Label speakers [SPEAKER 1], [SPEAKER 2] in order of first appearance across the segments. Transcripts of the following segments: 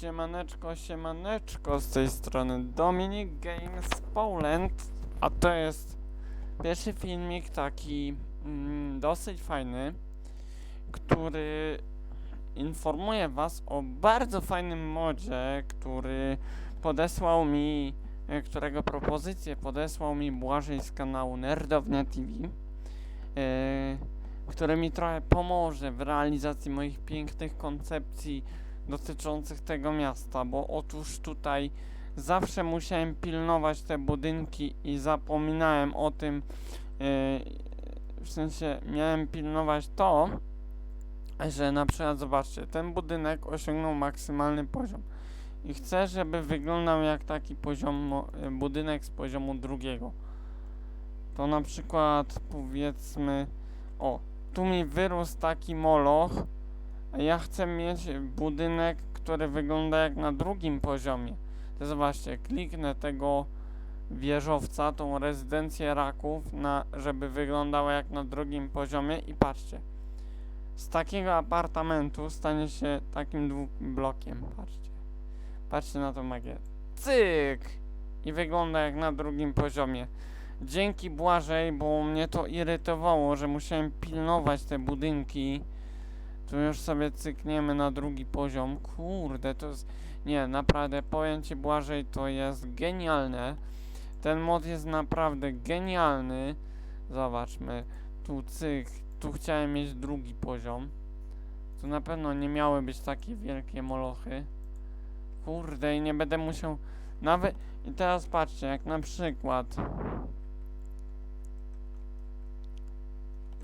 [SPEAKER 1] Siemaneczko, siemaneczko, z tej strony Dominic Games Poland, a to jest pierwszy filmik taki mm, dosyć fajny, który informuje was o bardzo fajnym modzie, który podesłał mi, e, którego propozycję podesłał mi Błażej z kanału Nerdownia TV, e, który mi trochę pomoże w realizacji moich pięknych koncepcji dotyczących tego miasta, bo otóż tutaj zawsze musiałem pilnować te budynki i zapominałem o tym, yy, w sensie miałem pilnować to, że na przykład zobaczcie, ten budynek osiągnął maksymalny poziom i chcę, żeby wyglądał jak taki poziom, no, y, budynek z poziomu drugiego. To na przykład powiedzmy, o, tu mi wyrósł taki moloch, ja chcę mieć budynek, który wygląda jak na drugim poziomie. To zobaczcie, kliknę tego wieżowca, tą rezydencję raków, na, żeby wyglądała jak na drugim poziomie i patrzcie. Z takiego apartamentu stanie się takim dwublokiem. Patrzcie. Patrzcie na tą magię. Cyk! I wygląda jak na drugim poziomie. Dzięki Błażej, bo mnie to irytowało, że musiałem pilnować te budynki. Tu już sobie cykniemy na drugi poziom. Kurde, to jest... Nie, naprawdę, powiem Ci Błażej, to jest genialne. Ten mod jest naprawdę genialny. Zobaczmy. Tu cyk. Tu chciałem mieć drugi poziom. Tu na pewno nie miały być takie wielkie molochy. Kurde, i nie będę musiał... Nawet... I teraz patrzcie, jak na przykład...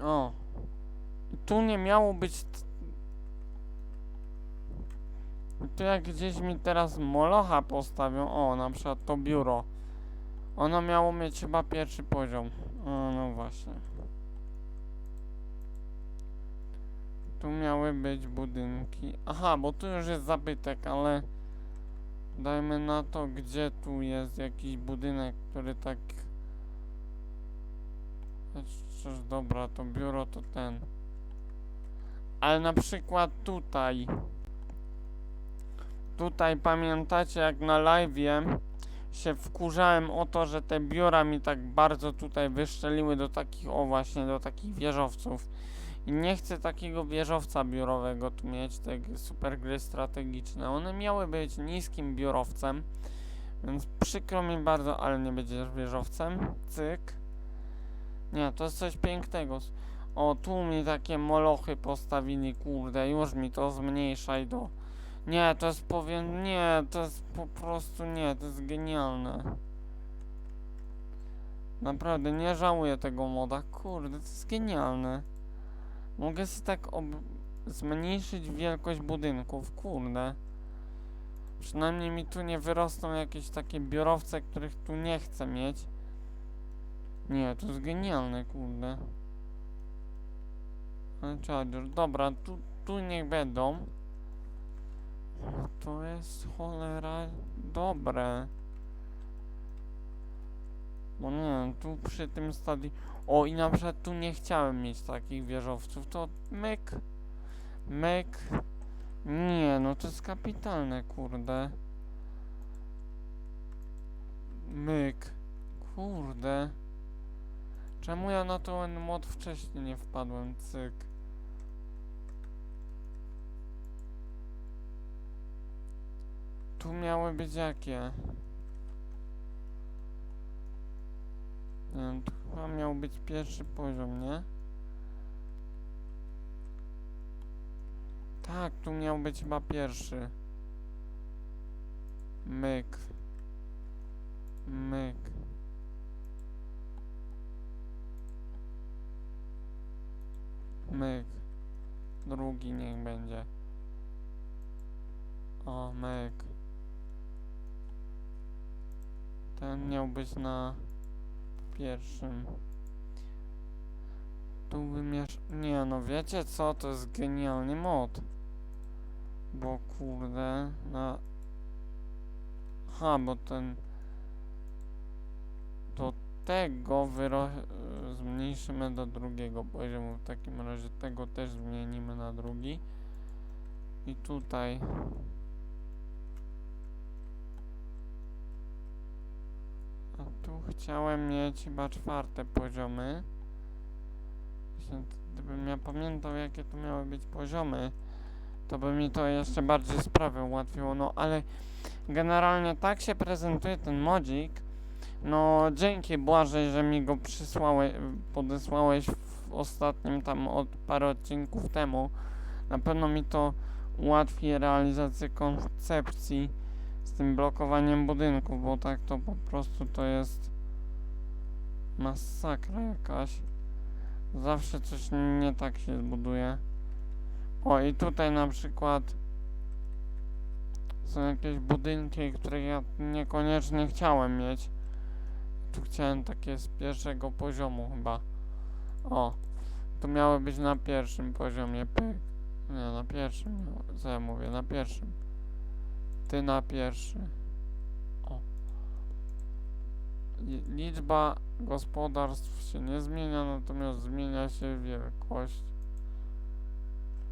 [SPEAKER 1] O. Tu nie miało być tu jak gdzieś mi teraz molocha postawią, o na przykład to biuro. Ono miało mieć chyba pierwszy poziom. O, no właśnie. Tu miały być budynki. Aha, bo tu już jest zabytek, ale dajmy na to, gdzie tu jest jakiś budynek, który tak... Przecież dobra, to biuro to ten. Ale na przykład tutaj. Tutaj pamiętacie jak na live'ie się wkurzałem o to, że te biura mi tak bardzo tutaj wyszczeliły do takich, o właśnie, do takich wieżowców. I nie chcę takiego wieżowca biurowego tu mieć, te super gry strategiczne. One miały być niskim biurowcem, więc przykro mi bardzo, ale nie będziesz wieżowcem. Cyk. Nie, to jest coś pięknego. O, tu mi takie molochy postawili, kurde, już mi to zmniejszaj do... Nie, to jest powiem, nie, to jest po prostu nie, to jest genialne. Naprawdę, nie żałuję tego moda, kurde, to jest genialne. Mogę sobie tak zmniejszyć wielkość budynków, kurde. Przynajmniej mi tu nie wyrosną jakieś takie biurowce, których tu nie chcę mieć. Nie, to jest genialne, kurde. Charger, dobra, tu, tu niech będą. To jest cholera dobre. Bo nie tu przy tym stadii... O, i na przykład tu nie chciałem mieć takich wieżowców, to myk. Myk. Nie, no to jest kapitalne, kurde. Myk. Kurde. Czemu ja na ten mod wcześniej nie wpadłem, cyk. Tu miały być jakie? Wiem, tu chyba miał być pierwszy poziom, nie? Tak, tu miał być chyba pierwszy. Myk. Myk. Myk. Drugi niech będzie. O, myk. Ten miał być na pierwszym. Tu wymiesz... Nie no, wiecie co? To jest genialny mod. Bo kurde, na... Ha, bo ten... Do tego wyro... zmniejszymy do drugiego poziomu. W takim razie tego też zmienimy na drugi. I tutaj... To tu chciałem mieć chyba czwarte poziomy. Gdybym ja pamiętał jakie to miały być poziomy, to by mi to jeszcze bardziej sprawę ułatwiło. No ale generalnie tak się prezentuje ten modzik. No dzięki Błażej, że mi go przysłałeś, podesłałeś w ostatnim tam od parę odcinków temu. Na pewno mi to ułatwi realizację koncepcji z tym blokowaniem budynków, bo tak to po prostu to jest masakra jakaś. Zawsze coś nie tak się zbuduje. O i tutaj na przykład są jakieś budynki, których ja niekoniecznie chciałem mieć. Tu chciałem takie z pierwszego poziomu chyba. O, to miały być na pierwszym poziomie. Pyk. Nie, na pierwszym. Co ja mówię? Na pierwszym. Ty na pierwszy. O. Li- Liczba gospodarstw się nie zmienia, natomiast zmienia się wielkość.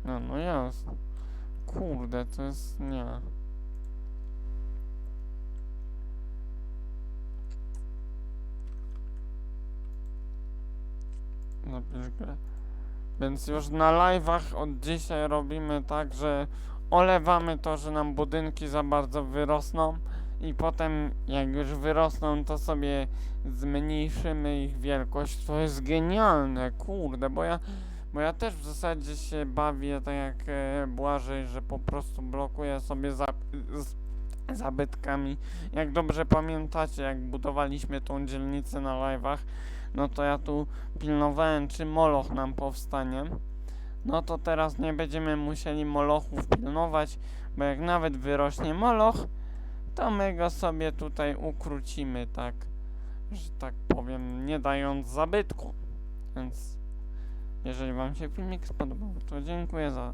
[SPEAKER 1] No, no jest. Kurde, to jest nie. Napisz grę. Więc już na live'ach od dzisiaj robimy tak, że olewamy to, że nam budynki za bardzo wyrosną i potem jak już wyrosną, to sobie zmniejszymy ich wielkość. To jest genialne, kurde, bo ja, bo ja też w zasadzie się bawię tak jak e, Błażej, że po prostu blokuję sobie za, z, zabytkami. Jak dobrze pamiętacie, jak budowaliśmy tą dzielnicę na live'ach, no to ja tu pilnowałem, czy moloch nam powstanie. No to teraz nie będziemy musieli molochów pilnować, bo jak nawet wyrośnie moloch, to my go sobie tutaj ukrócimy, tak, że tak powiem, nie dając zabytku. Więc jeżeli Wam się filmik spodobał, to dziękuję za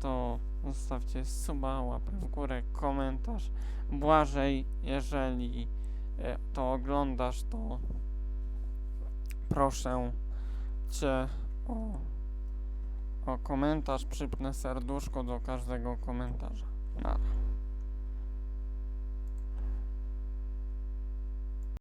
[SPEAKER 1] to. Zostawcie suba, łapę w górę, komentarz. Błażej, jeżeli e, to oglądasz, to proszę Cię o, o komentarz. Przypnę serduszko do każdego komentarza. Nara.